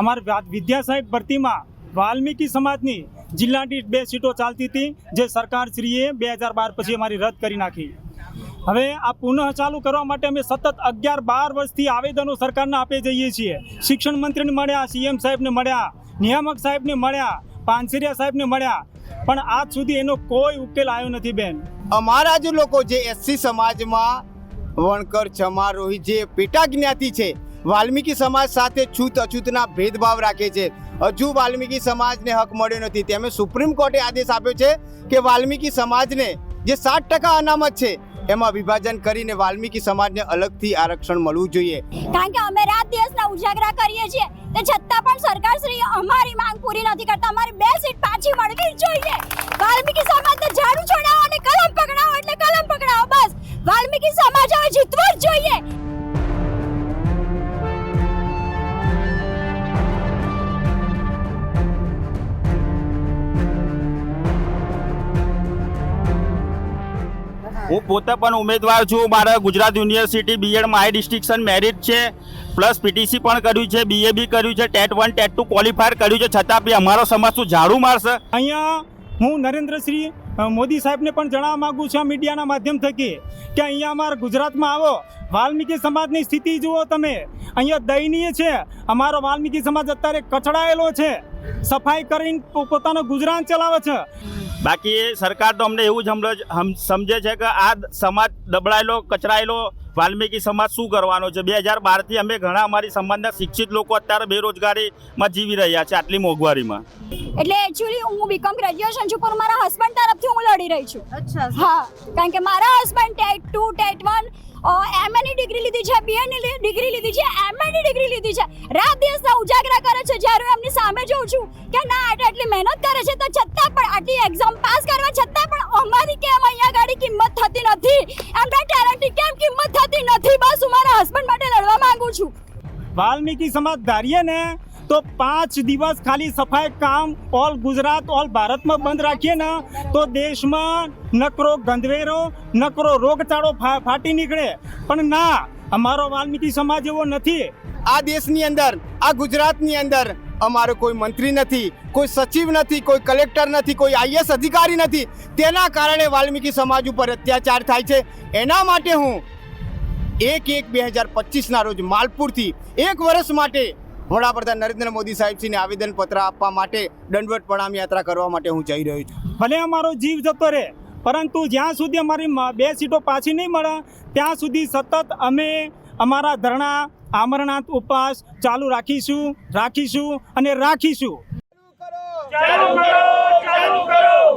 અમારા વિદ્યા સાહેબ ભરતીમાં વાલ્મીકી સમાજની જિલ્લા દીઠ બે સીટો ચાલતી હતી, જે સરકારશ્રીએ બે હજાર બાર પછી અમારી રદ કરી નાખી. હવે આ પુનઃ ચાલુ કરવા માટે અમે સતત અગિયાર બાર વર્ષથી આવેદનો સરકારને આપી જઈએ છીએ. શિક્ષણ મંત્રીને મળ્યા, સીએમ સાહેબને મળ્યા, નિયામક સાહેબને મળ્યા, પાનસિરિયા સાહેબને મળ્યા. પણ આજ સુધી એનો કોઈ ઉકેલ આવ્યો નથી, બેન. અમારા જ લોકો જે એસસી સમાજમાં વણકર ચમાર રોહિત જે પેટા જ્ઞાતિ છે વાલ્મીકી સમાજ સાથે છૂત અછૂતના ભેદભાવ રાખે છે. હજુ વાલ્મીકી સમાજને હક મળ્યો નથી. તેમણે સુપ્રીમ કોર્ટે આદેશ આપ્યો છે કે વાલ્મીકી સમાજને જે સાત ટકા અનામત છે, એમાં વિભાજન કરીને વાલ્મીકી સમાજને અલગથી આરક્ષણ મળવું જોઈએ. કારણ કે અમે રાત દિવસના ઉજાગરા કરીએ છીએ, તે છતાં પણ સરકાર શ્રી અમારી માંગ પૂરી નથી કરતા. અમારી બે સીટ પાછી મળવી જોઈએ. વાલ્મીકી સમાજને ઝાડુ છોડાવો અને કલમ પકડાવો એટલે કલમ પકડાવો, બસ. વાલ્મીકી સમાજ હવે જીતવો જ જોઈએ. હું પોતે પણ ઉમેદવાર છું. મારા ગુજરાત યુનિવર્સિટી બીએડમાં માય ડિસ્ટિક્શન મેરિટ છે. પ્લસ પીટીસી પણ કર્યું છે. બીએ બી કર્યું છે. TET one TET two qualifier કર્યું છે. છતાં બી અમારો સમાજ શું ઝાડુ મારશે? અહીંયા હું નરેન્દ્રશ્રી મોદી સાહેબને પણ જણાવવા માગું છું આ મીડિયાના માધ્યમ થકી કે અહીંયા અમારા ગુજરાતમાં આવો. વાલ્મીકી સમાજની સ્થિતિ જુઓ તમે. અહીંયા દયનીય છે. અમારો વાલ્મીકી સમાજ અત્યારે કચડાયેલો છે. સફાઈ કરીને પોતાનું ગુજરાન ચલાવે છે. બાકી સરકાર તો અમને એવું જ સમજે છે કે આ સમાજ દબડાયેલો કચરાયેલો વાલ્મીકી સમાજ શું કરવાનો છે? બે હજાર બારથી અમે ઘણા અમારી સમાજના શિક્ષિત લોકો અત્યારે બેરોજગારીમાં જીવી રહ્યા છે આટલી મોંઘવારીમાં. એટલે એકચ્યુઅલી હું બીકોમ ગ્રેજ્યુએશન છું પણ મારા હસબન્ડ તરફથી હું લડી રહી છું. અચ્છા. હા કારણ કે મારા husband TET two TET one એમએની degree લીધી છે બીએની ડિગ્રી લીધી છે એમએની ડિગ્રી લીધી છે. રાત દિવસના ઉજાગરા સામે જોઉં છું કે ના આટલી આટલી મહેનત કરે છે તો છતાં પણ આટલી એક્ઝામ પાસ કરવા છતાં પણ અમારી કેમ અહીંયા ગાડી કિંમત થતી નથી? એમના ટેલેન્ટની કેમ કિંમત થતી નથી? બસ હું મારા હસબન્ડ માટે લડવા માંગુ છું. વાલ્મીકી સમાજ ધારીએ ને તો પાંચ દિવસ ખાલી સફાઈ કામ ઓલ ગુજરાત ઓલ ભારતમાં બંધ રાખીએ ને તો દેશમાં નકરો ગંધવેરો નકરો રોગચાળો ફા- ફાટી નીકળે. પણ ના અમારો વાલ્મીકી સમાજ એવો નથી. આ દેશની અંદર આ ગુજરાતની અંદર અમારો કોઈ મંત્રી નથી, કોઈ સચિવ નથી, કોઈ કલેક્ટર નથી, કોઈ આઈએસ અધિકારી નથી. તેના કારણે વાલ્મીકી સમાજ ઉપર અત્યાચાર થાય છે. એના માટે હું એક એક બે હજાર પચીસના રોજ માલપુરથી એક વર્ષ માટે વડાપ્રધાન નરેન્દ્ર મોદી સાહેબશ્રીને આવેદનપત્ર આપવા માટે દંડવટ પ્રણામ યાત્રા કરવા માટે હું જઈ રહ્યો છું. ભલે અમારો જીવ જતો રહે, પરંતુ જ્યાં સુધી અમારી બે સીટો પાછી નહીં મળે, ત્યાં સુધી સતત અમે અમારા ધરણા આમરણાંત ઉપવાસ ચાલુ રાખીશું રાખીશું અને રાખીશું.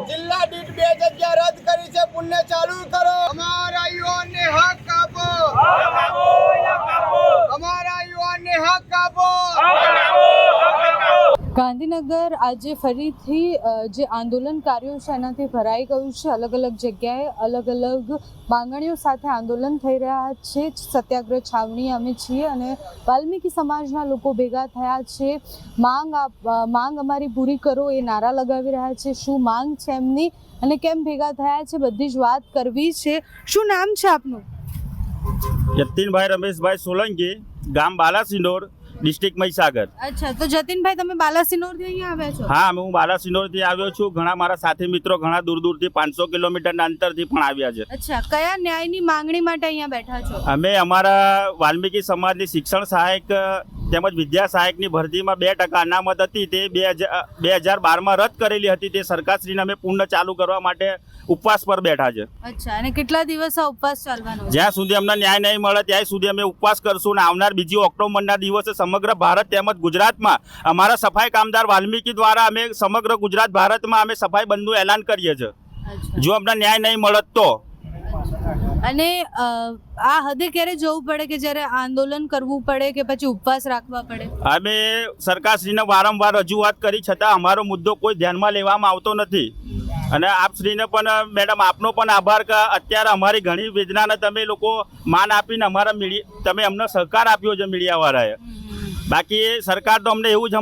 જિલ્લા દીઠ બે જગ્યા રદ કરી છે પુણ્ય ચાલુ કરો. અમારા યુવાનને હક આપો. અમારા યુવાનને હક આપો. ગાંધીનગર આજે ફરીથી જે આંદોલનકારીઓ છે એનાથી ભરાઈ ગયું છે. અલગ અલગ જગ્યાએ અલગ અલગ માંગણીઓ સાથે આંદોલન થઈ રહ્યા છે. સત્યાગ્રહ છાવણી અમે છીએ અને વાલ્મીકી સમાજના લોકો ભેગા થયા છે. માંગ માંગ અમારી પૂરી કરો એ નારા લગાવી રહ્યા છે. શું માંગ છે એમની અને કેમ ભેગા થયા છે બધી જ વાત કરવી છે. શું નામ છે આપનું? જતીનભાઈ રમેશભાઈ સોલંકી, ગામ બાલાસિનોર ડિસ્ટ્રિક્ટ મહીસાગર. અચ્છા તો જતીનભાઈ તમે બાલાસિનોરથી અહીંયા આવ્યા છો? હા હું બાલાસિનોરથી આવ્યો છું. ઘણા મારા સાથી મિત્રો ઘણા દૂર દૂરથી પાંચસો કિલોમીટરના અંતરથી પણ આવ્યા છે. અચ્છા કયા ન્યાયની માંગણી માટે અહીંયા બેઠા છો? અમે અમારા વાલ્મીકી સમાજની શિક્ષણ સહાયક તેમજ વિદ્યા સહાયકની ભરતીમાં બે ટકા અનામત હતી. તે બે હજાર બે હજાર બારમાં રદ કરેલી હતી. તે સરકારશ્રીને અમે પૂર્ણ ચાલુ કરવા માટે ઉપવાસ પર બેઠા છે. અચ્છા અને કેટલા દિવસ આ ઉપવાસ ચાલવાનો જ્યાં સુધી અમને ન્યાય નહીં મળે ત્યાં સુધી અમે ઉપવાસ કરશું અને આવનાર બીજી ઓક્ટોબરના દિવસે સમગ્ર ભારત તેમજ ગુજરાતમાં અમારા સફાઈ કામદાર વાલ્મીકી દ્વારા અમે સમગ્ર ગુજરાત ભારતમાં અમે સફાઈ બંધનું એલાન કરીએ છીએ જો અમને ન્યાય નહીં મળત તો? અને આ હદે ક્યારે જવું પડે કે જ્યારે આંદોલન કરવું પડે કે પછી ઉપવાસ રાખવા પડે? અમે સરકારશ્રીને વારંવાર રજૂઆત કરી, છતાં અમારો મુદ્દો કોઈ ધ્યાનમાં લેવામાં આવતો નથી. અને આપશ્રીને પણ, મેડમ, આપનો પણ આભાર કે અત્યારે અમારી ઘણી વેદનાને તમે લોકો માન આપીને અમારા મીડિયા, તમે અમને સહકાર આપ્યો છે મીડિયાવાળાએ. બાકી સરકાર તો અમને એવું જ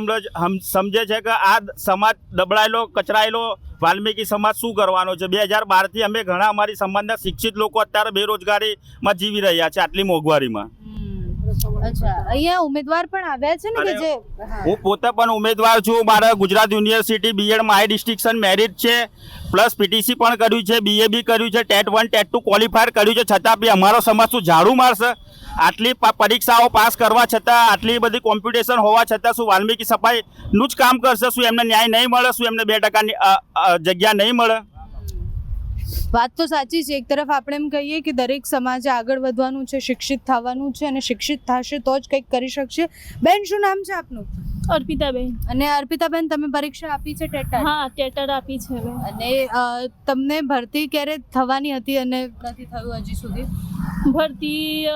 સમજે છે કે આ સમાજ દબડાયેલો કચરાયેલો વાલ્મીકી સમાજ શું કરવાનો છે બે હજાર બારથી અમે ઘણા અમારી સમાજના શિક્ષિત લોકો અત્યારે બેરોજગારીમાં જીવી રહ્યા છે આટલી મોંઘવારીમાં. અચ્છા અહીંયા ઉમેદવાર પણ આવ્યા છે ને કે જે? હું પોતે પણ ઉમેદવાર છું. મારે Gujarat university BEd my distinction merit છે. પ્લસ પીટીસી પણ કર્યું છે બીએ બી કર્યું છે TET one TET two qualifier કર્યું છે. છતાં બી અમારો સમાજ શું ઝાડુ મારશે? આટલી પરીક્ષાઓ પાસ કરવા છતાં આટલી બધી કોમ્પિટિશન હોવા છતાં શું વાલ્મીકી સફાઈનું જ કામ કરશે? શું એમને ન્યાય નહીં મળે? શું એમને બે ટકાની જગ્યા નહીં મળે? વાત તો સાચી છે. એક તરફ આપણે એમ કહીએ કે દરેક સમાજે આગળ વધવાનું છે શિક્ષિત થવાનું છે અને શિક્ષિત થશે તો જ કંઈક કરી શકશે. બેન શું નામ છે આપનું? અર્પિતાબેન. અને અર્પિતાબેન તમે પરીક્ષા આપી છે ટેટર? હા ટેટર આપી છે અને તમને ભરતી ક્યારે થવાની હતી અને નથી થયું હજી સુધી? ભરતી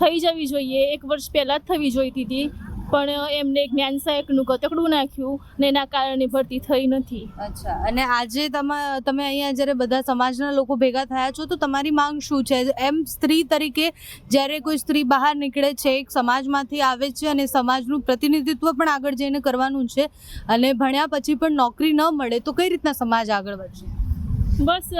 થઈ જવી જોઈએ. એક વર્ષ પહેલાં જ થવી જોઈતી હતી. પણ એમને જ્ઞાન સહાયકનું કતકડું નાખ્યું ને એના કારણે ભરતી થઈ નથી. અચ્છા. અને આજે તમે તમે અહીંયા જ્યારે બધા સમાજના લોકો ભેગા થયા છો, તો તમારી માંગ શું છે? એમ સ્ત્રી તરીકે જ્યારે કોઈ સ્ત્રી બહાર નીકળે છે, એક સમાજમાંથી આવે છે અને સમાજનું પ્રતિનિધિત્વ પણ આગળ જઈને કરવાનું છે અને ભણ્યા પછી પણ નોકરી ન મળે, તો કઈ રીતના સમાજ આગળ વધશે? બસ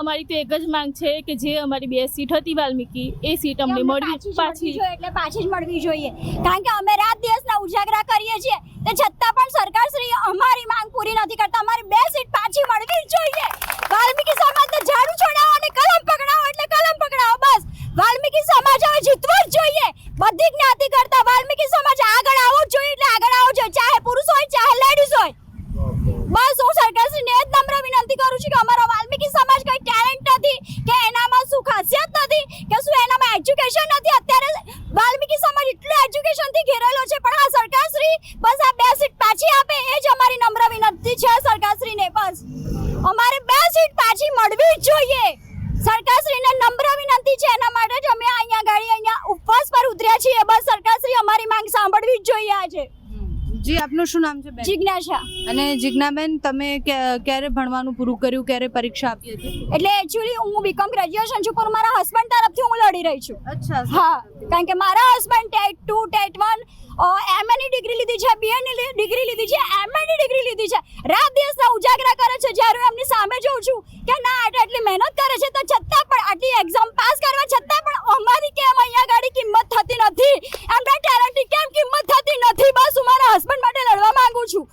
અમારી તો એક જ માંગ છે કે જે અમારી બે સીટ હતી વાલ્મીકી એ સીટ અમને મળવી પાછી એટલે પાછી જ મળવી જોઈએ. કારણ કે અમે રાત દિવસના ઉજાગરા કરીએ છીએ તે છતાં પણ સરકાર શ્રી અમારી માંગ પૂરી નથી કરતા. અમારી બે સીટ પાછી મળવી જોઈએ. વાલ્મીકી સમાજને ઝાડુ છોડાવો અને કલમ પકડાવો એટલે કલમ પકડાવો બસ. વાલ્મીકી સમાજ હવે જીતવો જ જોઈએ. બધી જ્ઞાતિ કરતા વાલ્મીકી સમાજ આગળ આવવો જ જોઈએ એટલે આગળ આવવો જોઈએ ચાહે પુરુષ હોય ચાહે લેડીઝ હોય બસ હું સરકારશ્રીને એ જ નમ્ર વિનંતી કરું છું કે અમારો વાલ્મીકી સમાજ કઈ ટેલેન્ટ નથી કે એનામાં શું ખાસિયત નથી કે શું એનામાં એજ્યુકેશન નથી અત્યારે વાલ્મીકી સમાજ એટલું એજ્યુકેશનથી ઘેરેલો છે પણ આ સરકારશ્રી બસ આ બે સીટ પાછી આપે એ જ અમારી નમ્ર વિનંતી છે સરકારશ્રીને બસ અમારે બે સીટ પાછી મળવી જ જોઈએ સરકારશ્રીને નમ્ર વિનંતી છે એના માટે જ અમે અહીંયા ગાડી અહીંયા ઉપવાસ પર ઉતર્યા છીએ બસ સરકારશ્રી અમારી માંગ જોઈએ આજે જી આપનું શું નામ છે બેન? જિજ્ઞાસા. અને જિજ્ઞાબેન તમે ક્યારે ભણવાનું પૂરું કર્યું? ક્યારે પરીક્ષા આપી હતી? એટલે એકચ્યુઅલી હું બીકોમ ગ્રેજ્યુએશન છું પણ મારા હસબન્ડ તરફથી હું લડી રહી છું. અચ્છા. હા કારણ કે મારા husband TET two TET one એમએની degree લીધી છે બીએની ડિગ્રી લીધી છે એમએની ડિગ્રી લીધી છે. રાત દિવસના ઉજાગરા કરે છે જ્યારે હું એમની સામે જોઉં છું કે ના આટલી આટલી મહેનત કરે છે તો છતાં પણ આટલી એક્ઝામ પાસ કરવા છતાં પણ અમારી કેમ અહીંયા ગાડી કિંમત થતી નથી? એમના ટેલેન્ટની કેમ કિંમત થતી નથી બસ હું મારા હસબન્ડ માટે લડવા છું.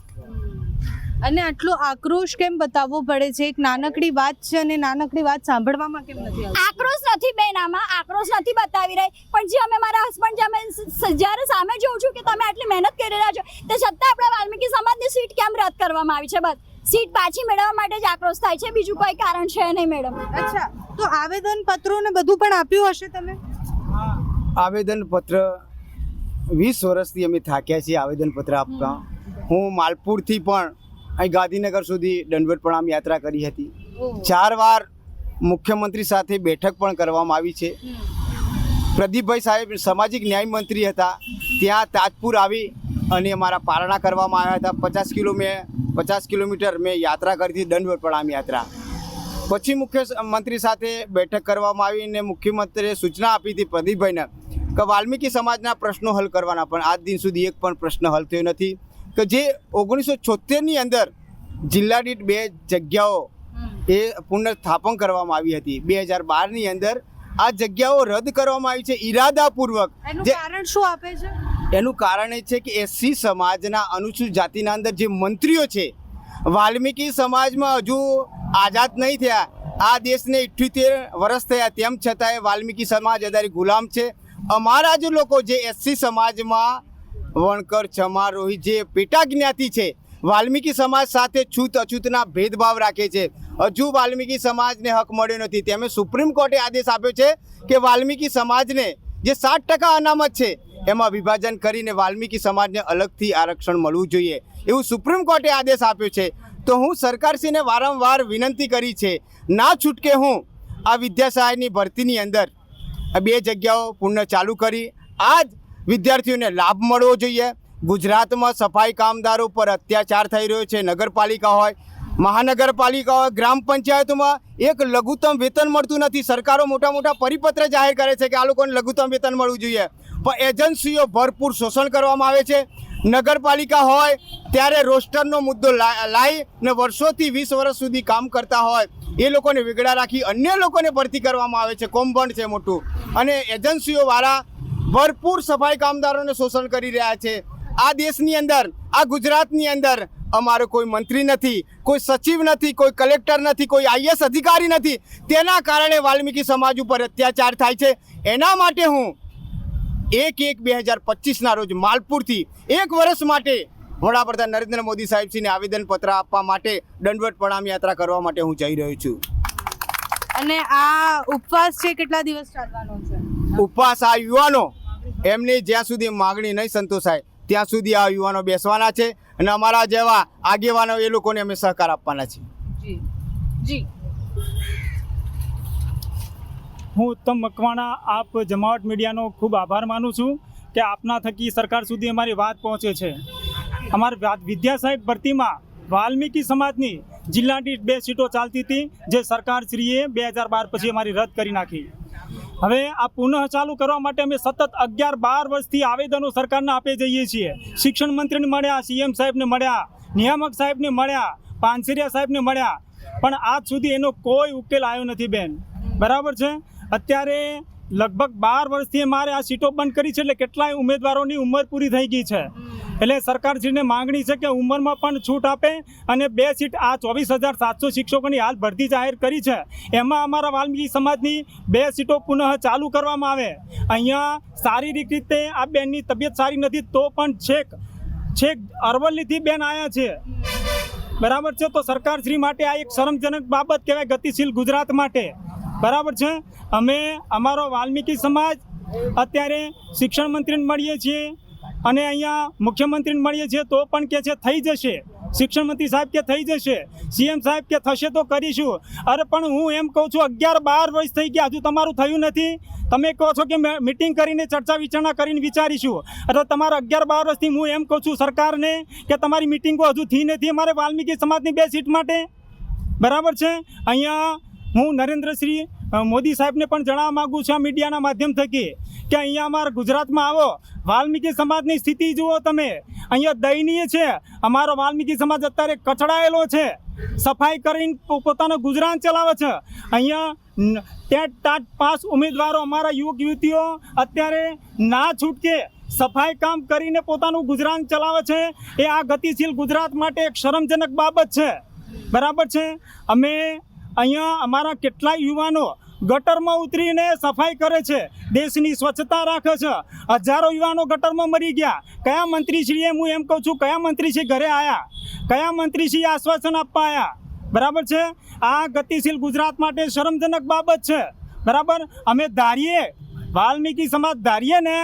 અને આટલો આક્રોશ કેમ બતાવવો પડે છે? એક નાનકડી વાત છે અને નાનકડી વાત સાંભળવામાં કેમ નથી આવતી? આક્રોશ નથી બેન આમાં. આક્રોશ નથી બતાવી રહી. પણ જે અમે મારા હસબન્ડ જે જ્યારે સામે જોઉં છું કે તમે આટલી મહેનત કરી રહ્યા છો તે છતાં આપણા વાલ્મીકી સમાજની સીટ કેમ રદ કરવામાં આવી છે? બસ. સીટ પાછી મેળવવા માટે જ આક્રોશ થાય છે. બીજું કોઈ કારણ છે નહીં મેડમ. અચ્છા. તો આવેદન પત્રો ને બધું પણ આપ્યું હશે તમે? આવેદનપત્ર વીસ વર્ષથી અમે થાક્યા છીએ આવેદનપત્ર આપવા. હું માલપુરથી પણ અહીં ગાંધીનગર સુધી દંડવત પ્રણામ યાત્રા કરી હતી. ચાર વાર મુખ્યમંત્રી સાથે બેઠક પણ કરવામાં આવી છે. પ્રદીપભાઈ સાહેબ સામાજિક ન્યાય મંત્રી હતા. ત્યાં તાજપુર આવી અને અમારા પારણા કરવામાં આવ્યા હતા. પચાસ કિલો મેં પચાસ કિલોમીટર મેં યાત્રા કરી હતી દંડવત પ્રણામ યાત્રા. પછી મુખ્યમંત્રી સાથે બેઠક કરવામાં આવી અને મુખ્યમંત્રીએ સૂચના આપી હતી પ્રદીપભાઈને કે વાલ્મીકી સમાજના પ્રશ્નો હલ કરવાના પણ આજ દિન સુધી એક પણ પ્રશ્ન હલ થયો નથી. કે જે ઓગણીસો છોતેરની અંદર જિલ્લા દીઠ બે જગ્યાઓ એ પુનર્સ્થાપન કરવામાં આવી હતી. બે હજાર બારની અંદર આ જગ્યાઓ રદ કરવામાં આવી છે ઈરાદાપૂર્વક. જે કારણ શું આપે છે? એનું કારણ એ છે કે એસસી સમાજના અનુસૂચિત જાતિના અંદર જે મંત્રીઓ છે વાલ્મીકી સમાજમાં હજુ આઝાદ નહીં થયા. આ દેશને ઇઠ્યોતેર વર્ષ થયા. તેમ છતાંય વાલ્મીકી સમાજ અદારી ગુલામ છે. અમારા જ લોકો જે એસસી સમાજમાં વણકર ચમાર રોહિત જે પેટા જ્ઞાતિ છે, વાલ્મીકી સમાજ સાથે છૂત અછૂતના ભેદભાવ રાખે છે. હજુ વાલ્મીકી સમાજને હક મળ્યો નથી. તેમે સુપ્રીમ કોર્ટે આદેશ આપ્યો છે કે વાલ્મીકી સમાજને જે સાત ટકા અનામત છે, એમાં વિભાજન કરીને વાલ્મીકી સમાજને અલગથી આરક્ષણ મળવું જોઈએ. એવું સુપ્રીમ કોર્ટે આદેશ આપ્યો છે. તો હું સરકારશ્રીને વારંવાર વિનંતી કરી છે, ના છૂટકે હું આ વિદ્યાસહાયની ભરતીની અંદર બે જગ્યાઓ પૂર્ણ ચાલુ કરી. આ જ વિદ્યાર્થીઓને લાભ મળવો જોઈએ. ગુજરાતમાં સફાઈ કામદારો પર અત્યાચાર થઈ રહ્યો છે. નગરપાલિકા હોય, મહાનગરપાલિકા હોય, ગ્રામ પંચાયતોમાં એક લઘુત્તમ વેતન મળતું નથી. સરકારો મોટા મોટા પરિપત્ર જાહેર કરે છે કે આ લોકોને લઘુત્તમ વેતન મળવું જોઈએ. પણ એજન્સીઓ ભરપૂર શોષણ કરવામાં આવે છે. નગરપાલિકા હોય, ત્યારે રોસ્ટરનો મુદ્દો લાવી ને વર્ષોથી વીસ વર્ષ સુધી કામ કરતા હોય, એ લોકોને વેગળા રાખી અન્ય લોકોને ભરતી કરવામાં આવે છે. કોમ્બંડ છે મોટું. અને એજન્સીઓવાળા ભરપૂર સફાઈ કામદારોને શોષણ કરી રહ્યા છે. આ દેશની અંદર આ ગુજરાતની અંદર અમારો કોઈ મંત્રી નથી કોઈ સચિવ નથી કોઈ કલેક્ટર નથી કોઈ આઈએસ અધિકારી નથી. તેના કારણે વાલ્મીકી સમાજ ઉપર અત્યાચાર થાય છે. એના માટે હું એક એક બે હજાર પચીસના રોજ માલપુરથી એક વર્ષ માટે વડાપ્રધાન નરેન્દ્ર મોદી સાહેબશ્રીને આવેદનપત્ર આપવા માટે દંડવત પ્રણામ યાત્રા કરવા માટે હું જઈ રહ્યો છું. અને આ ઉપવાસ છે કેટલા દિવસ ચાલવાનો છે? ઉપવાસ આ યુવાનો એમની જ્યાં સુધી માગણી નહીં સંતોષાય ત્યાં સુધી આ યુવાનો બેસવાના છે અને અમારા જેવા આગેવાનો એ લોકોને અમે સહકાર આપવાના છીએ. જી. જી. હું ઉત્તમ મકવાણા આપ જમાવટ મીડિયાનો ખૂબ આભાર માનું છું કે આપના થકી સરકાર સુધી અમારી વાત પહોંચે છે. અમારી વિદ્યા સાહેબ ભરતીમાં વાલ્મીકી સમાજની જિલ્લાની બે સીટો ચાલતી હતી જે સરકારશ્રીએ બે હજાર બાર પછી અમારી રદ કરી નાખી. હવે આ પુનઃ ચાલુ કરવા માટે અમે સતત અગિયાર બાર વર્ષથી આવેદનો સરકારને આપે જઈએ છીએ. શિક્ષણ મંત્રીને મળ્યા, સીએમ સાહેબને મળ્યા, નિયામક સાહેબને મળ્યા, પાનસરિયા સાહેબને મળ્યા. પણ આજ સુધી એનો કોઈ ઉકેલ આવ્યો નથી બેન. બરાબર છે? અત્યારે લગભગ બાર વર્ષથી મારે આ સીટો બંધ કરી છે એટલે કેટલાય ઉમેદવારોની ઉંમર પૂરી થઈ ગઈ છે. એટલે સરકારશ્રીને માંગણી છે કે ઉંમરમાં પણ છૂટ આપે અને બે સીટ આ ચોવીસ હજાર સાતસો શિક્ષકોની હાલ ભરતી જાહેર કરી છે. એમાં અમારા વાલ્મીકી સમાજની બે સીટો પુનઃ ચાલુ કરવામાં આવે. અહીંયા શારીરિક રીતે આ બેનની તબિયત સારી નથી તો પણ છેક છેક અરવલ્લીથી બેન આવ્યા છે. બરાબર છે? તો સરકારશ્રી માટે આ એક શરમજનક બાબત કહેવાય ગતિશીલ ગુજરાત માટે. બરાબર છે? અમે અમારો વાલ્મીકી સમાજ અત્યારે શિક્ષણ મંત્રીને મળીએ છીએ અને અહીંયા મુખ્યમંત્રીને મળીએ છીએ તો પણ કે છે થઈ જશે. શિક્ષણ મંત્રી સાહેબ કે થઈ જશે. સીએમ સાહેબ કે થશે તો કરીશું. અરે પણ હું એમ કહું છું, અગિયાર બાર વર્ષ થઈ ગયા, હજુ તમારું થયું નથી. તમે કહો છો કે મિટિંગ કરીને ચર્ચા વિચારણા કરીને વિચારીશું. એટલે તમારા અગિયાર બાર વર્ષથી હું એમ કહું છું સરકારને કે તમારી મિટિંગો હજુ થઈ નથી. અમારે વાલ્મીકી સમાજની બે સીટ માટે. બરાબર છે? અહીંયા હું નરેન્દ્રશ્રી મોદી સાહેબને પણ જણાવવા માગું છું આ મીડિયાના માધ્યમ થકી કે અહીંયા અમારા ગુજરાતમાં આવો. વાલ્મીકી સમાજની સ્થિતિ જુઓ તમે. અહીંયા દયનીય છે. અમારો વાલ્મીકી સમાજ અત્યારે કચડાયેલો છે. સફાઈ કરીને પોતાનો ગુજરાન ચલાવે છે. અહીંયા ટેટ ટાટ પાસ ઉમેદવારો અમારા યુવક યુવતીઓ અત્યારે ના છૂટકે સફાઈ કામ કરીને પોતાનું ગુજરાન ચલાવે છે. એ આ ગતિશીલ ગુજરાત માટે એક શરમજનક બાબત છે. બરાબર છે? અમે અહીંયા અમારા કેટલાય યુવાનો ગટરમાં ઉતરીને સફાઈ કરે છે, દેશની સ્વચ્છતા રાખે છે. હજારો યુવાનો ગટરમાં મરી ગયા. કયા મંત્રીશ્રીએ, હું એમ કહું છું, કયા મંત્રીશ્રી ઘરે આવ્યા કયા મંત્રીશ્રી આશ્વાસન આપવા આવ્યા બરાબર છે? આ ગતિશીલ ગુજરાત માટે શરમજનક બાબત છે. બરાબર? અમે ધારીએ વાલ્મીકી સમાજ ધારીએ ને,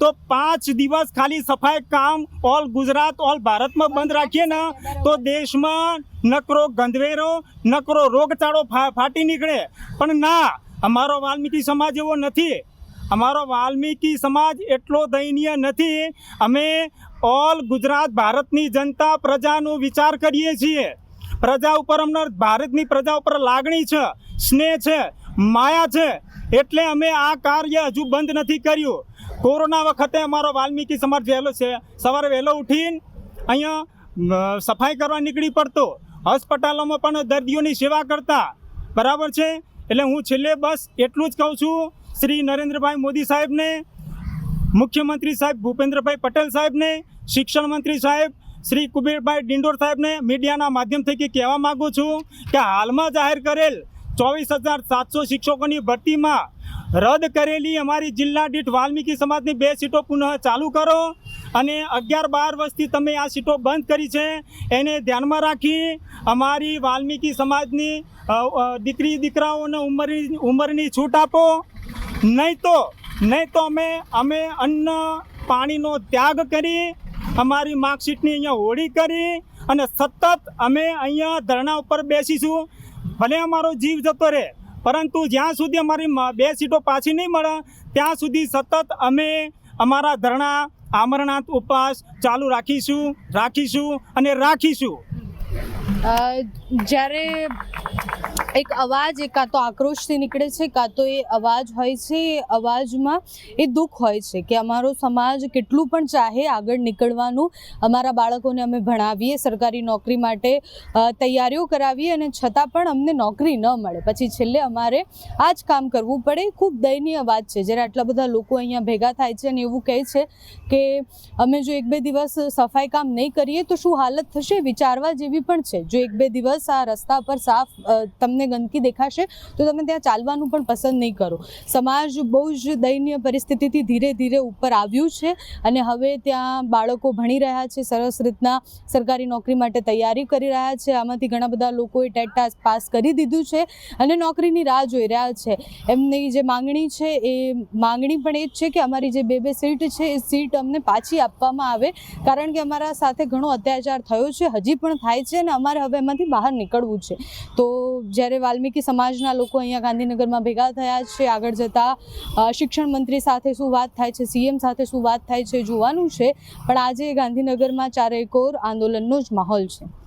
તો પાંચ દિવસ ખાલી સફાઈ કામ ઓલ ગુજરાત, ઓલ ભારતમાં બંધ રાખીએ ને, તો દેશમાં નકરો ગંધવેરો, નકરો રોગચાળો ફાટી નીકળે. પણ ના, અમારો વાલ્મીકી સમાજ એવો નથી. અમારો વાલ્મીકી સમાજ એટલો દયનીય નથી. અમે ઓલ ગુજરાત ભારતની જનતા પ્રજાનો વિચાર કરીએ છીએ. પ્રજા ઉપર અમને ભારતની પ્રજા ઉપર લાગણી છે, સ્નેહ છે. માયા છે. એટલે અમે આ કાર્ય હજુ બંધ નથી કર્યું. કોરોના વખતે અમારો વાલ્મીકી સમાજ વહેલો છે. સવારે વહેલો ઉઠીને અહીંયા સફાઈ કરવા નીકળી પડતો. હોસ્પિટલોમાં પણ દર્દીઓની સેવા કરતા. બરાબર છે? એટલે હું છેલ્લે બસ એટલું જ કહું છું. શ્રી નરેન્દ્રભાઈ મોદી સાહેબને, મુખ્યમંત્રી સાહેબ ભૂપેન્દ્રભાઈ પટેલ સાહેબને, શિક્ષણ મંત્રી સાહેબ શ્રી કુબેરભાઈ ડિંડોર સાહેબને મીડિયાના માધ્યમ થકી કહેવા માગું છું કે હાલમાં જાહેર કરેલ ચોવીસ હજાર સાતસો શિક્ષકોની ભરતીમાં રદ કરેલી અમારી જિલ્લા દીઠ વાલ્મીકી સમાજની બે સીટો પુનઃ ચાલુ કરો અને અગિયાર બાર વર્ષથી તમે આ સીટો બંધ કરી છે. એને ધ્યાનમાં રાખી અમારી વાલ્મીકી સમાજની દીકરી, દીકરાઓને ઉંમરની ઉંમરની છૂટ આપો. નહીં તો નહીં તો અમે અમે અન્ન, પાણીનો ત્યાગ કરી અમારી માર્કશીટની અહીંયા હોળી કરી અને સતત અમે અહીંયા ધરણા ઉપર બેસીશું. ભલે અમારો જીવ જતો રહે, પરંતુ જ્યાં સુધી અમારી બે સીટો પાછી નહીં મળે, ત્યાં સુધી સતત અમે અમારા ધરણા આમરણાંત ઉપવાસ ચાલુ રાખીશું રાખીશું અને રાખીશું. જ્યારે એક અવાજ એ કાં તો આક્રોશથી નીકળે છે, કાં તો એ અવાજ હોય છે, એ અવાજમાં એ દુઃખ હોય છે કે અમારો સમાજ કેટલું પણ ચાહે આગળ નીકળવાનું. અમારા બાળકોને અમે ભણાવીએ, સરકારી નોકરી માટે તૈયારીઓ કરાવીએ અને છતાં પણ અમને નોકરી ન મળે. પછી છેલ્લે અમારે આ જ કામ કરવું પડે. ખૂબ દયનીય વાત છે. જ્યારે આટલા બધા લોકો અહીંયા ભેગા થાય છે અને એવું કહે છે કે અમે જો એક બે દિવસ સફાઈ કામ નહીં કરીએ તો શું હાલત થશે? વિચારવા જેવી પણ છે. જો એક બે દિવસ આ રસ્તા પર સાફ તમને ગંદકી દેખાશે, તો તમે ત્યાં ચાલવાનું પણ પસંદ નહીં કરો. સમાજ બહુ જ દયનીય પરિસ્થિતિથી ધીરે ધીરે ઉપર આવ્યું છે અને હવે ત્યાં બાળકો ભણી રહ્યા છે, સરસ રીતના સરકારી નોકરી માટે તૈયારી કરી રહ્યા છે. આમાંથી ઘણા બધા લોકોએ ટેટ પાસ કરી દીધું છે અને નોકરીની રાહ જોઈ રહ્યા છે. એમની જે માંગણી છે એ માંગણી પણ એ જ છે કે અમારી જે બે બે સીટ છે, એ સીટ અમને પાછી આપવામાં આવે. કારણ કે અમારા સાથે ઘણો અત્યાચાર થયો છે, હજી પણ થાય છે અને અમારે હવે એમાંથી બહાર નીકળવું છે. તો જ્યારે વાલ્મીકી સમાજના લોકો અહીંયા ગાંધીનગરમાં ભેગા થયા છે, આગળ જતાં શિક્ષણ મંત્રી સાથે શું વાત થાય છે, સીએમ સાથે શું વાત થાય છે જોવાનું છે. પણ આજે ગાંધીનગરમાં ચારેકોર આંદોલનનો જ માહોલ છે.